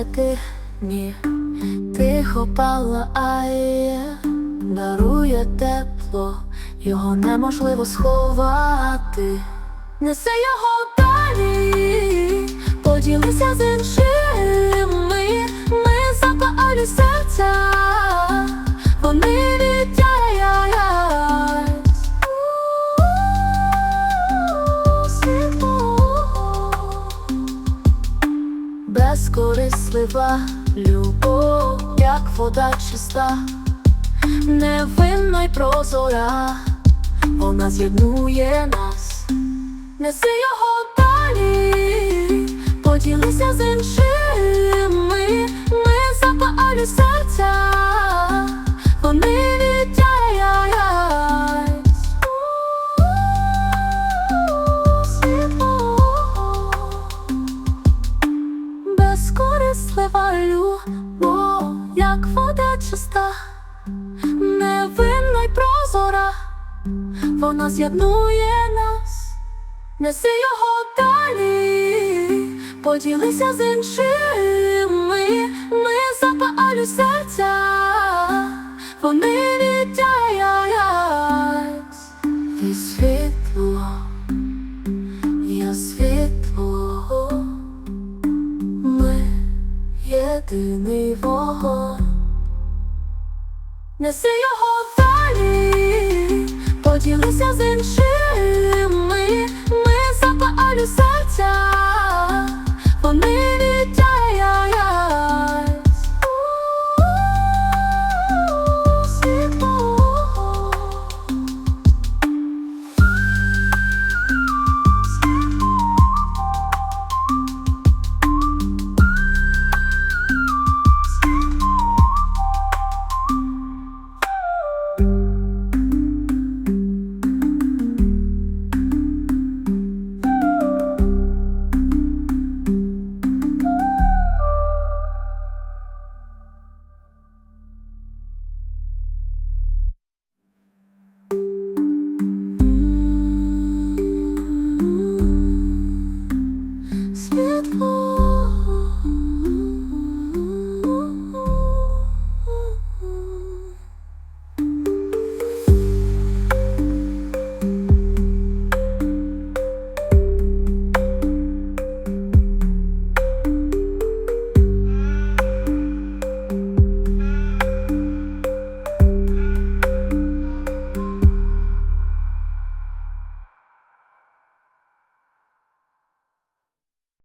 далеки, ні, тихо пала ає, дарує тепло, його неможливо сховати. Неси його далі, поділися з іншими, ми запали серця, Безкорислива любов, як вода чиста, невинна й прозора, вона з'єднує нас, неси його далі, поділися з іншими, ми запалю серця, Безкорислива бо як вода чиста, невинна й прозора, вона з'єднує нас, неси його далі, поділися з іншими, єдиний вогонь Неси його далі, поділися з іншими, ми запалю серця, beautiful.